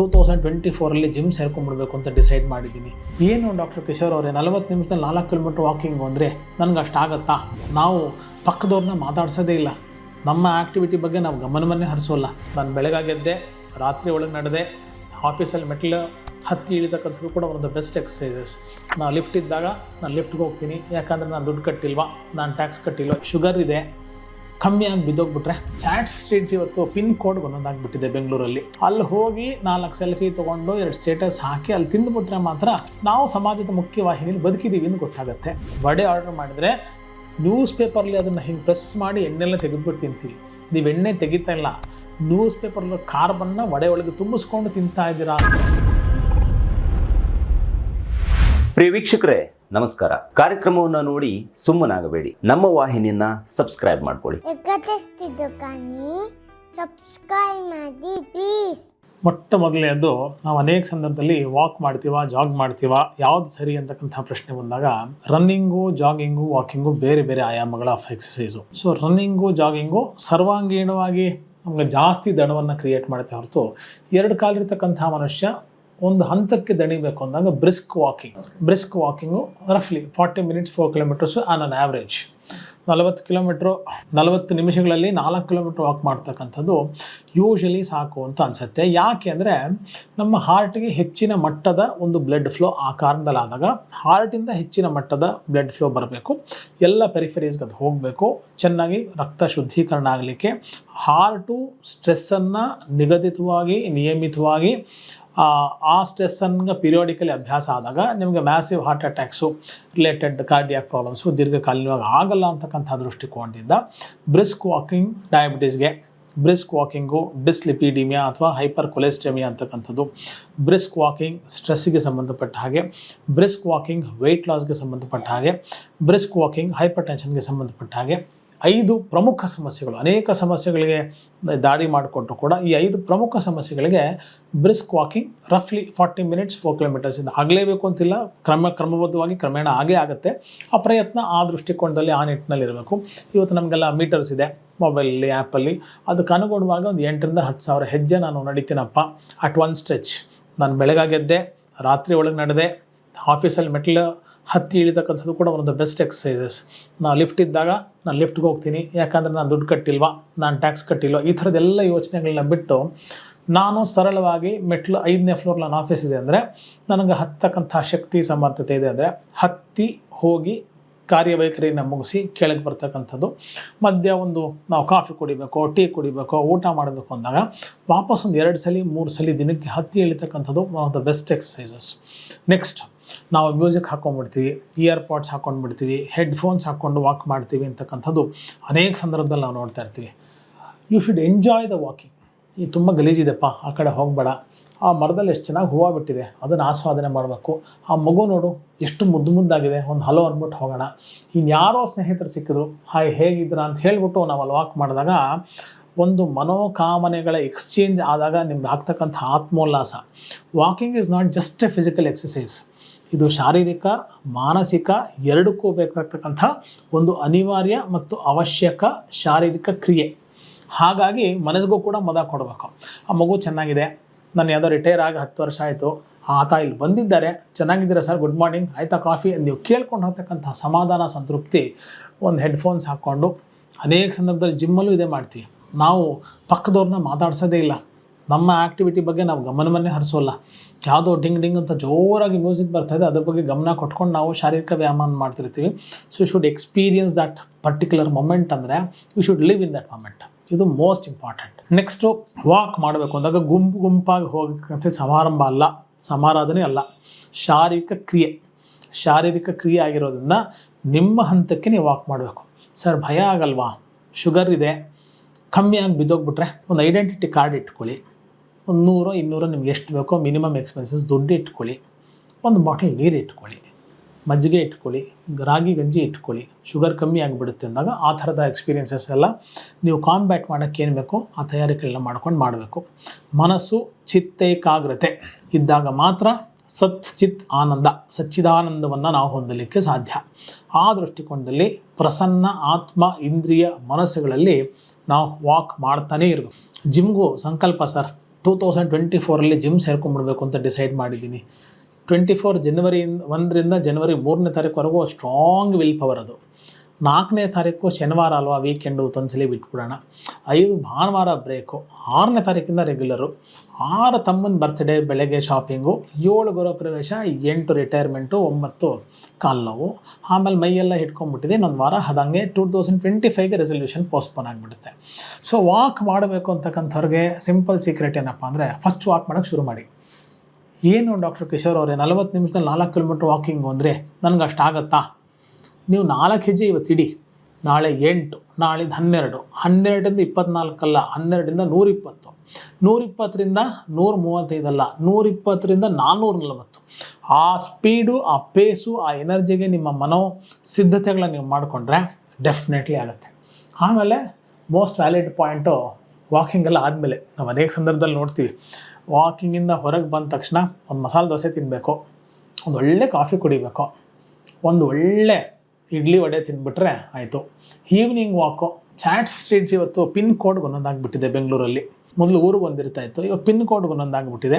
Two thousand twenty ಫೋರಲ್ಲಿ gym ಸೇರ್ಕೊಂಡ್ಬಿಡ್ಬೇಕು ಅಂತ ಡಿಸೈಡ್ ಮಾಡಿದ್ದೀನಿ. ಏನು ಡಾಕ್ಟರ್ ಕಿಶೋರ್ ಅವರೇ, ನಲವತ್ತು ನಿಮಿಷದಲ್ಲಿ ನಾಲ್ಕು ಕಿಲೋಮೀಟ್ರ್ ವಾಕಿಂಗ್ ಅಂದರೆ ನನಗೆ ಅಷ್ಟಾಗತ್ತಾ ನಾವು ಪಕ್ಕದವ್ರನ್ನ ಮಾತಾಡ್ಸೋದೇ ಇಲ್ಲ. ನಮ್ಮ ಆ್ಯಕ್ಟಿವಿಟಿ ಬಗ್ಗೆ ನಾವು ಗಮನವನ್ನೇ ಹರಿಸೋಲ್ಲ. ನಾನು ಬೆಳಗಾಗೆದ್ದೆ ರಾತ್ರಿ ಒಳಗೆ ನಡೆದೆ ಆಫೀಸಲ್ಲಿ ಮೆಟ್ಲು, ಹತ್ತಿ ಇಳಿತಕ್ಕಂಥದ್ದು ಕೂಡ ಒಂದು ಬೆಸ್ಟ್ ಎಕ್ಸಸೈಸಸ್ ನಾನು ಲಿಫ್ಟ್ ಇದ್ದಾಗ ನಾನು ಲಿಫ್ಟ್ಗೆ ಹೋಗ್ತೀನಿ. ಯಾಕಂದರೆ ನಾನು ದುಡ್ಡು ಕಟ್ಟಿಲ್ವಾ? ನಾನು ಟ್ಯಾಕ್ಸ್ ಕಟ್ಟಿಲ್ವ? ಶುಗರ್ ಇದೆ. ಕಮ್ಮಿ ಆಗಿ ಬಿದ್ದೋಗ್ಬಿಟ್ರೆ ಚಾಟ್ ಸ್ಟ್ರೀಟ್ಸ್ ಇವತ್ತು ಪಿನ್ ಕೋಡ್ ಒಂದೊಂದಾಗ್ಬಿಟ್ಟಿದೆ ಬೆಂಗಳೂರಲ್ಲಿ. ಅಲ್ಲಿ ಹೋಗಿ ನಾಲ್ಕು ಸೆಲ್ಫಿ ತೊಗೊಂಡು ಎರಡು ಸ್ಟೇಟಸ್ ಹಾಕಿ ಅಲ್ಲಿ ತಿಂದುಬಿಟ್ರೆ ಮಾತ್ರ ನಾವು ಸಮಾಜದ ಮುಖ್ಯ ವಾಹಿನಿಯಲ್ಲಿ ಬದುಕಿದ್ದೀವಿ ಅಂತ ಗೊತ್ತಾಗುತ್ತೆ. ವಡೆ ಆರ್ಡರ್ ಮಾಡಿದ್ರೆ ನ್ಯೂಸ್ ಪೇಪರ್ಲಿ ಅದನ್ನು ಹಿಂಗೆ ಪ್ರೆಸ್ ಮಾಡಿ ಎಣ್ಣೆಲ್ಲ ತೆಗೆದುಬಿಟ್ಟು ತಿಂತೀವಿ ನೀವು ಎಣ್ಣೆ ತೆಗಿತಾ ಇಲ್ಲ. ನ್ಯೂಸ್ ಪೇಪರ್ಲಿ ಕಾರ್ಬನ್ನ ವಡೆ ಒಳಗೆ ತುಂಬಿಸ್ಕೊಂಡು ತಿಂತಾ ಇದ್ದೀರಾ? ಪ್ರಿಯ ವೀಕ್ಷಕರೇ ನಮಸ್ಕಾರ. ಕಾರ್ಯಕ್ರಮವನ್ನು ನೋಡಿ ಸುಮ್ಮನಾಗಬೇಡಿ. ನಮ್ಮ ವಾಹಿನಿಯನ್ನ ಸಬ್ಸ್ಕ್ರೈಬ್ ಮಾಡ್ಕೊಳ್ಳಿ. ಸಬ್ಸ್ಕ್ರೈಬ್ ಮಾಡಿ ಪ್ಲೀಸ್ ಮೊಟ್ಟ ಮೊದಲನೇದು ನಾವು ಅನೇಕ ಸಂದರ್ಭದಲ್ಲಿ ವಾಕ್ ಮಾಡ್ತೀವ ಜಾಗ್ ಮಾಡ್ತೀವ ಯಾವ್ದು ಸರಿ ಅಂತಕ್ಕಂಥ ಪ್ರಶ್ನೆ ಬಂದಾಗ ರನ್ನಿಂಗು ಜಾಗಿಂಗು ವಾಕಿಂಗು ಬೇರೆ ಬೇರೆ ಆಯಾಮಗಳ of exercise so running jogging ಸರ್ವಾಂಗೀಣವಾಗಿ ನಮ್ಗೆ ಜಾಸ್ತಿ ದಣವನ್ನು ಕ್ರಿಯೇಟ್ ಮಾಡುತ್ತೆ ಹೊರತು ಎರಡು ಕಾಲಿರ್ತಕ್ಕಂಥ ಮನುಷ್ಯ ಒಂದು ಹಂತಕ್ಕೆ ದಣಿಬೇಕು ಅಂದಾಗ brisk walking brisk walking ರಫ್ಲಿ forty minutes four kilometres on an average ನಲವತ್ತು ಕಿಲೋಮೀಟ್ರು ನಲವತ್ತು ನಿಮಿಷಗಳಲ್ಲಿ ನಾಲ್ಕು ಕಿಲೋಮೀಟ್ರ್ ವಾಕ್ ಮಾಡ್ತಕ್ಕಂಥದ್ದು ಯೂಶಲಿ ಸಾಕು ಅಂತ ಅನಿಸುತ್ತೆ. ಯಾಕೆ ಅಂದರೆ ನಮ್ಮ ಹಾರ್ಟ್ಗೆ ಹೆಚ್ಚಿನ ಮಟ್ಟದ ಒಂದು ಬ್ಲಡ್ ಫ್ಲೋ ಆ ಕಾರಣದಲ್ಲಾದಾಗ ಹಾರ್ಟಿಂದ ಹೆಚ್ಚಿನ ಮಟ್ಟದ ಬ್ಲಡ್ ಫ್ಲೋ ಬರಬೇಕು. ಎಲ್ಲ ಪೆರಿಫರೀಸ್ಗೆ ಅದು ಹೋಗಬೇಕು. ಚೆನ್ನಾಗಿ ರಕ್ತ ಶುದ್ಧೀಕರಣ ಆಗಲಿಕ್ಕೆ ಹಾರ್ಟು ಸ್ಟ್ರೆಸ್ಸನ್ನು ನಿಗದಿತವಾಗಿ, ನಿಯಮಿತವಾಗಿ ಆ, ಸ್ಟ್ರೆಸ್ಸನ್ನು ಪಿರಿಯಾಡಿಕಲಿ ಅಭ್ಯಾಸ ಆದಾಗ ನಿಮಗೆ massive heart attacks related cardiac problems ದೀರ್ಘಕಾಲೀನವಾಗಿ ಆಗಲ್ಲ ಅಂತಕ್ಕಂಥ ದೃಷ್ಟಿಕೋನದಿಂದ ಬ್ರಿಸ್ಕ್ ವಾಕಿಂಗ್ ಡಯಾಬಿಟೀಸ್ಗೆ ಬ್ರಿಸ್ಕ್ ವಾಕಿಂಗು ಡಿಸ್ಲಿಪಿಡಿಮಿಯಾ ಅಥವಾ ಹೈಪರ್ ಕೊಲೆಸ್ಟೆಮಿಯಾ ಅಂತಕ್ಕಂಥದ್ದು ಬ್ರಿಸ್ಕ್ ವಾಕಿಂಗ್ ಸ್ಟ್ರೆಸ್ಸಿಗೆ ಸಂಬಂಧಪಟ್ಟ ಹಾಗೆ ಬ್ರಿಸ್ಕ್ ವಾಕಿಂಗ್ ವೆಯ್ಟ್ ಲಾಸ್ಗೆ ಸಂಬಂಧಪಟ್ಟ ಹಾಗೆ ಬ್ರಿಸ್ಕ್ ವಾಕಿಂಗ್ ಹೈಪರ್ ಟೆನ್ಷನ್ಗೆ ಸಂಬಂಧಪಟ್ಟ ಹಾಗೆ. ಐದು ಪ್ರಮುಖ ಸಮಸ್ಯೆಗಳು. ಅನೇಕ ಸಮಸ್ಯೆಗಳಿಗೆ ದಾರಿ ಮಾಡಿಕೊಟ್ರು ಕೂಡ ಈ ಐದು ಪ್ರಮುಖ ಸಮಸ್ಯೆಗಳಿಗೆ ಬ್ರಿಸ್ಕ್ ವಾಕಿಂಗ್ ರಫ್ಲಿ ಫಾರ್ಟಿ ಮಿನಿಟ್ಸ್ ಫೋರ್ ಕಿಲೋಮೀಟರ್ಸ್ ಇಂದ ಆಗಲೇಬೇಕು ಅಂತಿಲ್ಲ. ಕ್ರಮ, ಕ್ರಮಬದ್ಧವಾಗಿ ಕ್ರಮೇಣ ಆಗೇ ಆಗುತ್ತೆ. ಆ ಪ್ರಯತ್ನ ಆ ದೃಷ್ಟಿಕೋನದಲ್ಲಿ ಆ ನಿಟ್ಟಿನಲ್ಲಿ ಇರಬೇಕು. ಇವತ್ತು ನಮಗೆಲ್ಲ ಮೀಟರ್ಸ್ ಇದೆ ಮೊಬೈಲಲ್ಲಿ ಆ್ಯಪಲ್ಲಿ ಅದಕ್ಕೆ ಅನುಗುಣವಾಗಿ ಒಂದು ಎಂಟರಿಂದ ಹತ್ತು ಸಾವಿರ ಹೆಜ್ಜೆ ನಾನು ನಡೀತೀನಪ್ಪ. ಅಟ್ ಒನ್ ಸ್ಟ್ರೆಚ್ ನಾನು ಬೆಳಗಾಗೆದ್ದೆ, ರಾತ್ರಿ ಒಳಗೆ ನಡೆದೆ ಆಫೀಸಲ್ಲಿ ಮೆಟ್ಲು ಹತ್ತಿ ಇಳಿತಕ್ಕಂಥದ್ದು ಕೂಡ ಒಂದು ಬೆಸ್ಟ್ ಎಕ್ಸಸೈಸಸ್ ನಾನು ಲಿಫ್ಟ್ ಇದ್ದಾಗ ನಾನು ಲಿಫ್ಟ್ಗೆ ಹೋಗ್ತೀನಿ. ಯಾಕಂದರೆ ನಾನು ದುಡ್ಡು ಕಟ್ಟಿಲ್ವಾ? ನಾನು ಟ್ಯಾಕ್ಸ್ ಕಟ್ಟಿಲ್ವಾ? ಈ ಥರದ್ದೆಲ್ಲ ಯೋಚನೆಗಳನ್ನ ಬಿಟ್ಟು ನಾನು ಸರಳವಾಗಿ ಮೆಟ್ಲು ಐದನೇ ಫ್ಲೋರ್ ನನ್ನ ಆಫೀಸ್ ಇದೆ ಅಂದರೆ ನನಗೆ ಹತ್ತಕ್ಕಂಥ ಶಕ್ತಿ ಸಮರ್ಥತೆ ಇದೆ ಅಂದರೆ ಹತ್ತಿ ಹೋಗಿ ಕಾರ್ಯವೈಖರಿಯನ್ನು ಮುಗಿಸಿ ಕೆಳಗೆ ಬರ್ತಕ್ಕಂಥದ್ದು. ಮಧ್ಯ ಒಂದು ನಾವು ಕಾಫಿ ಕುಡಿಬೇಕು, ಟೀ ಕುಡಿಬೇಕು, ಊಟ ಮಾಡಬೇಕು ಅಂದಾಗ ವಾಪಸ್ ಒಂದು ಎರಡು ಸಲ, ಮೂರು ಸಲ ದಿನಕ್ಕೆ ಹತ್ತಿ ಇಳಿತಕ್ಕಂಥದ್ದು one of the best exercises next ನಾವು ಮ್ಯೂಸಿಕ್ ಹಾಕೊಂಡ್ಬಿಡ್ತೀವಿ ಇಯರ್ ಪಾಡ್ಸ್ ಹಾಕ್ಕೊಂಡ್ಬಿಡ್ತೀವಿ ಹೆಡ್ಫೋನ್ಸ್ ಹಾಕ್ಕೊಂಡು ವಾಕ್ ಮಾಡ್ತೀವಿ ಅಂತಕ್ಕಂಥದ್ದು ಅನೇಕ ಸಂದರ್ಭದಲ್ಲಿ ನಾವು ನೋಡ್ತಾ ಇರ್ತೀವಿ. You should enjoy the walking ಈ ತುಂಬ ಗಲೀಜಿದೆಪ್ಪ, ಆ ಕಡೆ ಹೋಗಬೇಡ. ಆ ಮರದಲ್ಲಿ ಎಷ್ಟು ಚೆನ್ನಾಗಿ ಹೂವು ಬಿಟ್ಟಿದೆ, ಅದನ್ನು ಆಸ್ವಾದನೆ ಮಾಡಬೇಕು. ಆ ಮಗು ನೋಡು, ಎಷ್ಟು ಮುದ್ದು ಮುದ್ದಾಗಿದೆ, ಒಂದು ಹಲೋ ಅಂದ್ಬಿಟ್ಟು ಹೋಗೋಣ. ಇನ್ಯಾರೋ ಸ್ನೇಹಿತರು ಸಿಕ್ಕಿದ್ರು, ಹಾಯ್ ಹೇಗಿದ್ರ ಅಂತ ಹೇಳಿಬಿಟ್ಟು ನಾವು ಅಲ್ಲಿ ವಾಕ್ ಮಾಡಿದಾಗ ಒಂದು ಮನೋಕಾಮನೆಗಳ ಎಕ್ಸ್ಚೇಂಜ್ ಆದಾಗ ನಿಮ್ಗೆ ಆಗ್ತಕ್ಕಂಥ ಆತ್ಮೋಲ್ಲಾಸ. Walking is not just a physical exercise ಇದು ಶಾರೀರಿಕ, ಮಾನಸಿಕ ಎರಡಕ್ಕೂ ಬೇಕಾಗ್ತಕ್ಕಂಥ ಒಂದು ಅನಿವಾರ್ಯ ಮತ್ತು ಅವಶ್ಯಕ ಶಾರೀರಿಕ ಕ್ರಿಯೆ. ಹಾಗಾಗಿ ಮನಸ್ಸಿಗೂ ಕೂಡ ಮದ ಕೊಡಬೇಕು. ಆ ಮಗು ಚೆನ್ನಾಗಿದೆ ನಾನು ಯಾವುದೋ ರಿಟೈರ್ ಆಗಿ ಹತ್ತು ವರ್ಷ ಆಯಿತು ಆತ ಇಲ್ಲಿ ಬಂದಿದ್ದಾರೆ, ಚೆನ್ನಾಗಿದ್ದೀರಾ ಸರ್, ಗುಡ್ ಮಾರ್ನಿಂಗ್, ಆಯ್ತಾ ಕಾಫಿ? ನೀವು ಕೇಳ್ಕೊಂಡು ಹೋಗ್ತಕ್ಕಂಥ ಸಮಾಧಾನ, ಸಂತೃಪ್ತಿ, ಒಂದು ಹೆಡ್ಫೋನ್ಸ್ ಹಾಕ್ಕೊಂಡು ಅನೇಕ ಸಂದರ್ಭದಲ್ಲಿ ಜಿಮ್ಮಲ್ಲೂ ಇದೇ ಮಾಡ್ತೀವಿ. ನಾವು ಪಕ್ಕದವ್ರನ್ನ ಮಾತಾಡ್ಸೋದೇ ಇಲ್ಲ. ನಮ್ಮ ಆ್ಯಕ್ಟಿವಿಟಿ ಬಗ್ಗೆ ನಾವು ಗಮನವನ್ನೇ ಹರಿಸೋಲ್ಲ. ಯಾವುದೋ ಡಿಂಗ್ ಡಿಂಗ್ ಅಂತ ಜೋರಾಗಿ ಮ್ಯೂಸಿಕ್ ಬರ್ತಾಯಿದೆ ಅದ್ರ ಬಗ್ಗೆ ಗಮನ ಕೊಟ್ಕೊಂಡು ನಾವು ಶಾರೀರಿಕ ವ್ಯಾಯಾಮ ಮಾಡ್ತಿರ್ತೀವಿ. So you should experience that particular moment ಅಂದರೆ you should live in that moment ಇದು ಮೋಸ್ಟ್ ಇಂಪಾರ್ಟೆಂಟ್ ನೆಕ್ಸ್ಟು ವಾಕ್ ಮಾಡಬೇಕು. ಅಂದಾಗ ಗುಂಪು ಗುಂಪಾಗಿ ಹೋಗಕ್ಕಂತ ಸಮಾರಂಭ ಅಲ್ಲ, ಸಮಾರಾಧನೆ ಅಲ್ಲ. ಶಾರೀರಿಕ ಕ್ರಿಯೆ. ಶಾರೀರಿಕ ಕ್ರಿಯೆ ಆಗಿರೋದ್ರಿಂದ ನಿಮ್ಮ ಹಂತಕ್ಕೆ ನೀವು ವಾಕ್ ಮಾಡಬೇಕು. ಸರ್ ಭಯ ಆಗಲ್ವಾ? ಶುಗರ್ ಇದೆ. ಕಮ್ಮಿಯಾಗಿ ಬಿದ್ದೋಗ್ಬಿಟ್ರೆ ಒಂದು ಐಡೆಂಟಿಟಿ ಕಾರ್ಡ್ ಇಟ್ಕೊಳ್ಳಿ. ಒಂದು ನೂರು, ಇನ್ನೂರು ನಿಮ್ಗೆ ಎಷ್ಟು ಬೇಕೋ ಮಿನಿಮಮ್ ಎಕ್ಸ್ಪೆನ್ಸಸ್ ದುಡ್ಡು ಇಟ್ಕೊಳ್ಳಿ. ಒಂದು ಬಾಟಲ್ ನೀರು ಇಟ್ಕೊಳ್ಳಿ. ಮಜ್ಜಿಗೆ ಇಟ್ಕೊಳ್ಳಿ, ರಾಗಿ ಗಂಜಿ ಇಟ್ಕೊಳ್ಳಿ. ಶುಗರ್ ಕಮ್ಮಿ ಆಗಿಬಿಡುತ್ತೆ ಅಂದಾಗ ಆ ಥರದ ಎಕ್ಸ್ಪೀರಿಯೆನ್ಸಸ್ ಎಲ್ಲ ನೀವು ಕಾಂಬ್ಯಾಟ್ ಮಾಡೋಕ್ಕೆ ಏನು ಬೇಕೋ ಆ ತಯಾರಿಕೆಗಳನ್ನ ಮಾಡ್ಕೊಂಡು ಮಾಡಬೇಕು. ಮನಸ್ಸು ಚಿತ್ತೈಕಾಗ್ರತೆ ಇದ್ದಾಗ ಮಾತ್ರ ಸತ್, ಚಿತ್, ಆನಂದ, ಸಚ್ಚಿದಾನಂದವನ್ನು ನಾವು ಹೊಂದಲಿಕ್ಕೆ ಸಾಧ್ಯ. ಆ ದೃಷ್ಟಿಕೋನದಲ್ಲಿ ಪ್ರಸನ್ನ ಆತ್ಮ, ಇಂದ್ರಿಯ ಮನಸ್ಸುಗಳಲ್ಲಿ ನಾವು ವಾಕ್ ಮಾಡ್ತಾನೇ ಇರಬೇಕು. ಜಿಮ್ಗೂ ಸಂಕಲ್ಪ ಸರ್ ಟೂ ತೌಸಂಡ್ ಟ್ವೆಂಟಿ ಫೋರಲ್ಲಿ ಜಿಮ್ ಸೇರ್ಕೊಂಡ್ಬಿಡ್ಬೇಕು ಅಂತ ಡಿಸೈಡ್ ಮಾಡಿದ್ದೀನಿ. ಟ್ವೆಂಟಿ ಫೋರ್ ಜನವರಿಯಿಂದ ಒಂದರಿಂದ ಜನವರಿ ಮೂರನೇ ತಾರೀಕುವರೆಗೂ ಸ್ಟ್ರಾಂಗ್ ವಿಲ್ ಪವರ್ ಅದು. ನಾಲ್ಕನೇ ತಾರೀಕು ಶನಿವಾರ ಅಲ್ವಾ ವೀಕೆಂಡು ಒಂದ್ಸಲಿ ಬಿಟ್ಬಿಡೋಣ. ಐದು ಭಾನುವಾರ ಬ್ರೇಕು ಆರನೇ ತಾರೀಕಿಂದ ರೆಗ್ಯುಲರು ಆರು ತಮ್ಮನ ಬರ್ತ್ಡೇ ಬೆಳಗ್ಗೆ ಶಾಪಿಂಗು ಏಳು ಗೃಹ ಪ್ರವೇಶ, ಎಂಟು ರಿಟೈರ್ಮೆಂಟು ಒಂಬತ್ತು ಕಾಲು ನೋವು ಆಮೇಲೆ ಮೈಯೆಲ್ಲ ಹಿಡ್ಕೊಂಡ್ಬಿಟ್ಟಿದೆ, ಇನ್ನೊಂದು ವಾರ. ಅದಂಗೆ ಟೂ ತೌಸಂಡ್ ಟ್ವೆಂಟಿ ಫೈವ್ಗೆ ರೆಸಲ್ಯೂಷನ್ ಪೋಸ್ಟ್ಪೋನ್ ಆಗಿಬಿಡುತ್ತೆ. ಸೊ ವಾಕ್ ಮಾಡಬೇಕು ಅಂತಕ್ಕಂಥವ್ರಿಗೆ ಸಿಂಪಲ್ ಸೀಕ್ರೆಟ್ ಏನಪ್ಪ ಅಂದರೆ ಫಸ್ಟ್ ವಾಕ್ ಮಾಡೋಕ್ಕೆ ಶುರು ಮಾಡಿ. ಏನು ಡಾಕ್ಟರ್ ಕಿಶೋರ್ ಅವರೇ, ನಲವತ್ತು ನಿಮಿಷದಲ್ಲಿ ನಾಲ್ಕು ಕಿಲೋಮೀಟ್ರ್ ವಾಕಿಂಗ್ ಅಂದರೆ ನನಗೆ ಅಷ್ಟಾಗತ್ತಾ ನೀವು ನಾಲ್ಕು ಹೆಜ್ಜೆ ಇವತ್ತು ಇಡಿ ನಾಳೆ ಎಂಟು ನಾಳಿದ್ದು ಹನ್ನೆರಡು, ಹನ್ನೆರಡರಿಂದ ಇಪ್ಪತ್ನಾಲ್ಕಲ್ಲ, ಹನ್ನೆರಡರಿಂದ ನೂರಿಪ್ಪತ್ತು, ನೂರಿಪ್ಪತ್ತರಿಂದ ನೂರ ಮೂವತ್ತೈದಲ್ಲ ನೂರಿಪ್ಪತ್ತರಿಂದ ನಾನ್ನೂರ ನಲವತ್ತು ಆ ಸ್ಪೀಡು, ಆ ಪೇಸು, ಆ ಎನರ್ಜಿಗೆ ನಿಮ್ಮ ಮನೋ ಸಿದ್ಧತೆಗಳನ್ನ ನೀವು ಮಾಡಿಕೊಂಡ್ರೆ ಡೆಫಿನೆಟ್ಲಿ ಆಗುತ್ತೆ. ಆಮೇಲೆ ಮೋಸ್ಟ್ ವ್ಯಾಲಿಡ್ ಪಾಯಿಂಟು, ವಾಕಿಂಗ್ ಎಲ್ಲ ಆದಮೇಲೆ. ನಾವು ಅನೇಕ ಸಂದರ್ಭದಲ್ಲಿ ನೋಡ್ತೀವಿ. ವಾಕಿಂಗಿಂದ ಹೊರಗೆ ಬಂದ ತಕ್ಷಣ ಒಂದು ಮಸಾಲೆ ದೋಸೆ ತಿನ್ನಬೇಕು ಒಂದು ಒಳ್ಳೆ ಕಾಫಿ ಕುಡಿಬೇಕು, ಒಂದು ಒಳ್ಳೆ ಇಡ್ಲಿ ವಡೆ ತಿಂದ್ಬಿಟ್ರೆ ಆಯಿತು. ಈವ್ನಿಂಗ್ ವಾಕು ಚಾಟ್ ಸ್ಟ್ರೀಟ್ಸ್ ಇವತ್ತು ಪಿನ್ ಕೋಡ್ಗೆ ಒಂದೊಂದಾಗ್ಬಿಟ್ಟಿದೆ ಬೆಂಗಳೂರಲ್ಲಿ. ಮೊದಲು ಊರಿಗೆ ಒಂದಿರ್ತಾ ಇತ್ತು, ಇವಾಗ ಪಿನ್ ಕೋಡ್ಗೆ ಒಂದೊಂದಾಗ್ಬಿಟ್ಟಿದೆ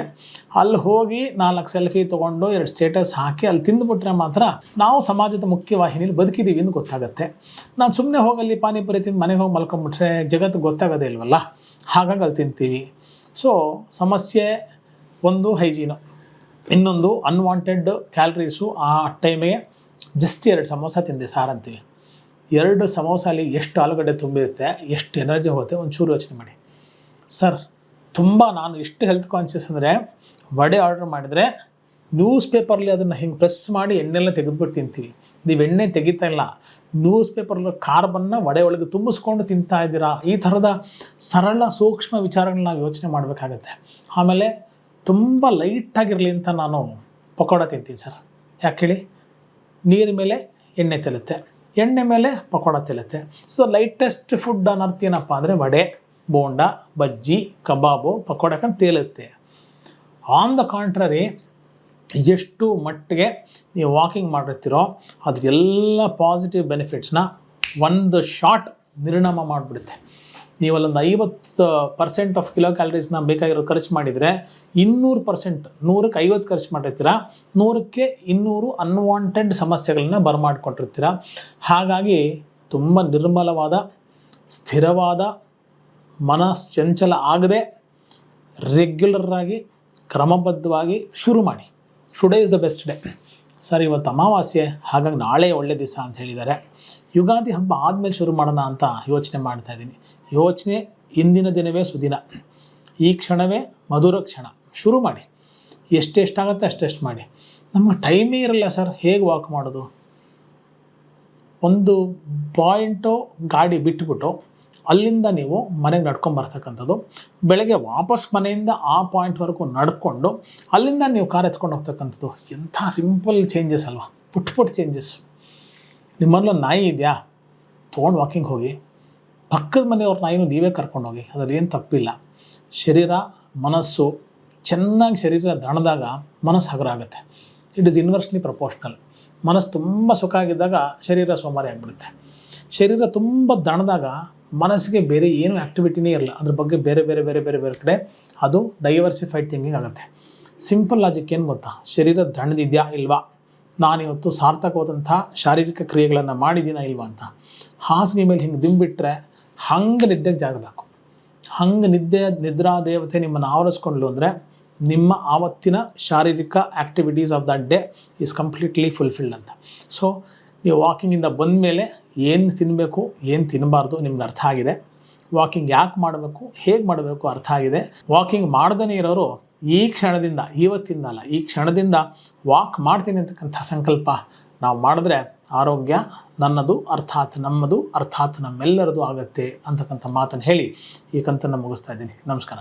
ಅಲ್ಲಿ ಹೋಗಿ ನಾಲ್ಕು ಸೆಲ್ಫಿ ತೊಗೊಂಡು ಎರಡು ಸ್ಟೇಟಸ್ ಹಾಕಿ ಅಲ್ಲಿ ತಿಂದುಬಿಟ್ರೆ ಮಾತ್ರ ನಾವು ಸಮಾಜದ ಮುಖ್ಯವಾಹಿನಿಯಲ್ಲಿ ಬದುಕಿದ್ದೀವಿ ಅಂತ ಗೊತ್ತಾಗುತ್ತೆ. ನಾನು ಸುಮ್ಮನೆ ಹೋಗಲ್ಲಿ ಪಾನಿಪುರಿ ತಿಂದು ಮನೆಗೆ ಹೋಗಿ ಮಲ್ಕೊಂಬಿಟ್ರೆ ಜಗತ್ತು ಗೊತ್ತಾಗೋದೇ ಇಲ್ವಲ್ಲ? ಹಾಗಾಗಿ ಅಲ್ಲಿ ತಿಂತೀವಿ. ಸೊ ಸಮಸ್ಯೆ ಒಂದು ಹೈಜೀನು ಇನ್ನೊಂದು ಅನ್ವಾಂಟೆಡ್ ಕ್ಯಾಲ್ರೀಸು ಆ ಟೈಮಿಗೆ ಜಸ್ಟ್ ಎರಡು ಸಮೋಸ ತಿಂದೆ ಸಾರು ಅಂತೀವಿ ಎರಡು ಸಮೋಸಾಲಿ ಎಷ್ಟು ಆಲೂಗಡ್ಡೆ ತುಂಬಿರುತ್ತೆ, ಎಷ್ಟು ಎನರ್ಜಿ ಹೋಗುತ್ತೆ ಒಂಚೂರು ಯೋಚನೆ ಮಾಡಿ. ಸರ್, ತುಂಬ ನಾನು ಎಷ್ಟು ಹೆಲ್ತ್ ಕಾನ್ಷಿಯಸ್ ಅಂದರೆ ವಡೆ ಆರ್ಡರ್ ಮಾಡಿದರೆ ನ್ಯೂಸ್ ಪೇಪರಲ್ಲಿ ಅದನ್ನು ಹಿಂಗೆ ಪ್ರೆಸ್ ಮಾಡಿ ಎಣ್ಣೆಲ್ಲ ತೆಗೆದುಬಿಟ್ಟು ತಿಂತೀವಿ. ನೀವು ಎಣ್ಣೆ ತೆಗಿತಾ ಇಲ್ಲ ನ್ಯೂಸ್ ಪೇಪರಲ್ಲಿ ಕಾರ್ಬನ್ನ ವಡೆ ಒಳಗೆ ತುಂಬಿಸ್ಕೊಂಡು ತಿಂತಾ ಇದ್ದೀರಾ? ಈ ಥರದ ಸರಳ ಸೂಕ್ಷ್ಮ ವಿಚಾರಗಳನ್ನ ನಾವು ಯೋಚನೆ ಮಾಡಬೇಕಾಗತ್ತೆ. ಆಮೇಲೆ ತುಂಬ ಲೈಟಾಗಿರಲಿ ಅಂತ ನಾನು ಪಕೋಡ ತಿಂತೀನಿ ಸರ್. ಯಾಕೆ ಹೇಳಿ? ನೀರು ಮೇಲೆ ಎಣ್ಣೆ ತೆಲುತ್ತೆ. ಎಣ್ಣೆ ಮೇಲೆ ಪಕೋಡ ತೆಲುತ್ತೆ. ಸೊ ಲೈಟೆಸ್ಟ್ ಫುಡ್ ಅನ್ನೋರ್ಥ ಏನಪ್ಪ ಅಂದರೆ ವಡೆ, ಬೋಂಡ, ಬಜ್ಜಿ, ಕಬಾಬು ಪಕೋಡಕ್ಕಂತ ತೇಲುತ್ತೆ. ಆನ್ ದ ಕಾಂಟ್ರರಿ ಎಷ್ಟು ಮಟ್ಟಿಗೆ ನೀವು ವಾಕಿಂಗ್ ಮಾಡಿರ್ತೀರೋ ಅದ್ರ ಎಲ್ಲ ಪಾಸಿಟಿವ್ ಬೆನಿಫಿಟ್ಸ್ನ ಒಂದು ಶಾರ್ಟ್ ನಿರ್ಣಾಮ ಮಾಡಿಬಿಡುತ್ತೆ. ನೀವು ಅಲ್ಲೊಂದು ಐವತ್ತು ಪರ್ಸೆಂಟ್ ಆಫ್ ಕಿಲೋ ಕ್ಯಾಲರೀಸ್ನ ಬೇಕಾಗಿರೋ ಖರ್ಚು ಮಾಡಿದರೆ ಇನ್ನೂರು ಪರ್ಸೆಂಟ್ ನೂರಕ್ಕೆ ಐವತ್ತು ಖರ್ಚು ಮಾಡಿರ್ತೀರ? ನೂರಕ್ಕೆ ಇನ್ನೂರು ಅನ್ವಾಂಟೆಡ್ ಸಮಸ್ಯೆಗಳನ್ನ ಬರಮಾಡ್ಕೊಂಡಿರ್ತೀರ? ಹಾಗಾಗಿ ತುಂಬ ನಿರ್ಮಲವಾದ, ಸ್ಥಿರವಾದ, ಮನಶ್ಚಂಚಲ ಆಗದೆ ರೆಗ್ಯುಲರಾಗಿ ಕ್ರಮಬದ್ಧವಾಗಿ ಶುರು ಮಾಡಿ. Today is the best day sir, ಇವತ್ತು ಅಮಾವಾಸ್ಯೆ, ಹಾಗಾಗಿ ನಾಳೆ ಒಳ್ಳೆ ದಿವಸ ಅಂತ ಹೇಳಿದ್ದಾರೆ. ಯುಗಾದಿ ಹಬ್ಬ ಆದಮೇಲೆ ಶುರು ಮಾಡೋಣ ಅಂತ ಯೋಚನೆ ಮಾಡ್ತಾ ಇದ್ದೀನಿ. ಯೋಚನೆ ಇಂದಿನ ದಿನವೇ ಸುದಿನ. ಈ ಕ್ಷಣವೇ ಮಧುರ ಕ್ಷಣ. ಶುರು ಮಾಡಿ. ಎಷ್ಟೆಷ್ಟಾಗುತ್ತೆ ಅಷ್ಟೆಷ್ಟು ಮಾಡಿ. ನಮ್ಮ ಟೈಮೇ ಇರಲ್ಲ ಸರ್, ಹೇಗೆ ವಾಕ್ ಮಾಡೋದು? ಒಂದು ಪಾಯಿಂಟು ಗಾಡಿ ಬಿಟ್ಬಿಟ್ಟು ಅಲ್ಲಿಂದ ನೀವು ಮನೆಗೆ ನಡ್ಕೊಂಬರ್ತಕ್ಕಂಥದ್ದು ಬೆಳಗ್ಗೆ ವಾಪಸ್ ಮನೆಯಿಂದ ಆ ಪಾಯಿಂಟ್ವರೆಗೂ ನಡ್ಕೊಂಡು ಅಲ್ಲಿಂದ ನೀವು ಕಾರ್ ಎತ್ಕೊಂಡು ಹೋಗ್ತಕ್ಕಂಥದ್ದು. ಎಂಥ ಸಿಂಪಲ್ ಚೇಂಜಸ್ ಅಲ್ವಾ. ಪುಟ್ ಪುಟ್ ಚೇಂಜಸ್ ನಿಮ್ಮಲ್ಲೂ ನಾಯಿ ಇದೆಯಾ? ತೊಗೊಂಡು ವಾಕಿಂಗ್ ಹೋಗಿ. ಪಕ್ಕದ ಮನೆಯವ್ರ ನಾಯಿನೂ ನೀವೇ ಕರ್ಕೊಂಡೋಗಿ ಅದ್ರಲ್ಲಿ ಏನು ತಪ್ಪಿಲ್ಲ. ಶರೀರ, ಮನಸ್ಸು ಚೆನ್ನಾಗಿ ಶರೀರ ದಣದಾಗ ಮನಸ್ಸು ಹಗರ ಆಗುತ್ತೆ. ಇಟ್ ಇಸ್ ಇನ್ವರ್ಸ್ಲಿ ಪ್ರಪೋರ್ಷನಲ್ ಮನಸ್ಸು ತುಂಬ ಸುಖ ಆಗಿದ್ದಾಗ ಶರೀರ ಸೋಮಾರಿ ಆಗಿಬಿಡುತ್ತೆ. ಶರೀರ ತುಂಬ ದಣದಾಗ ಮನಸ್ಸಿಗೆ ಬೇರೆ ಏನು ಆ್ಯಕ್ಟಿವಿಟಿನೇ ಇರಲ್ಲ. ಅದ್ರ ಬಗ್ಗೆ ಬೇರೆ ಬೇರೆ ಬೇರೆ ಬೇರೆ ಬೇರೆ ಕಡೆ ಅದು ಡೈವರ್ಸಿಫೈಡ್ ಥಿಂಕಿಂಗ್ ಆಗುತ್ತೆ. ಸಿಂಪಲ್ ಲಾಜಿಕ್ ಏನು ಗೊತ್ತಾ? ಶರೀರ ದಣದಿದೆಯಾ ಇಲ್ವಾ? ನಾನಿವತ್ತು ಸಾರ್ಥಕವಾದಂಥ ಶಾರೀರಿಕ ಕ್ರಿಯೆಗಳನ್ನು ಮಾಡಿದ್ದೀನಾ ಇಲ್ವಾ ಅಂತ. ಹಾಸಿಗೆ ಮೇಲೆ ಹಿಂಗೆ ದಿಂಬಿಟ್ರೆ ಹಂಗೆ ನಿದ್ದೆಗೆ ಜಾಗಬೇಕು. ಹಂಗೆ ನಿದ್ದೆ, ನಿದ್ರಾ ದೇವತೆ ನಿಮ್ಮನ್ನು ಆವರಿಸ್ಕೊಂಡ್ಲು ಅಂದರೆ ನಿಮ್ಮ ಆವತ್ತಿನ ಶಾರೀರಿಕ activities of that day is completely fulfilled ಅಂತ. ಸೊ ನೀವು ವಾಕಿಂಗಿಂದ ಬಂದ ಮೇಲೆ ಏನು ತಿನ್ನಬೇಕು ಏನು ತಿನ್ನಬಾರ್ದು ನಿಮ್ಗೆ ಅರ್ಥ ಆಗಿದೆ. ವಾಕಿಂಗ್ ಯಾಕೆ ಮಾಡಬೇಕು, ಹೇಗೆ ಮಾಡಬೇಕು ಅರ್ಥ ಆಗಿದೆ. ವಾಕಿಂಗ್ ಮಾಡ್ದೇ ಇರೋರು ಈ ಕ್ಷಣದಿಂದ, ಇವತ್ತಿಂದ ಅಲ್ಲ, ಈ ಕ್ಷಣದಿಂದ ವಾಕ್ ಮಾಡ್ತೀನಿ ಅಂತಕ್ಕಂಥ ಸಂಕಲ್ಪ ನಾವು ಮಾಡಿದ್ರೆ ಆರೋಗ್ಯ ನನ್ನದು, ಅರ್ಥಾತ್ ನಮ್ಮದು, ಅರ್ಥಾತ್ ನಮ್ಮೆಲ್ಲರದು ಆಗತ್ತೆ ಅಂತಕ್ಕಂಥ ಮಾತನ್ನು ಹೇಳಿ ಈ ಕಂತನ್ನು ಮುಗಿಸ್ತಾ ಇದ್ದೀನಿ. ನಮಸ್ಕಾರ.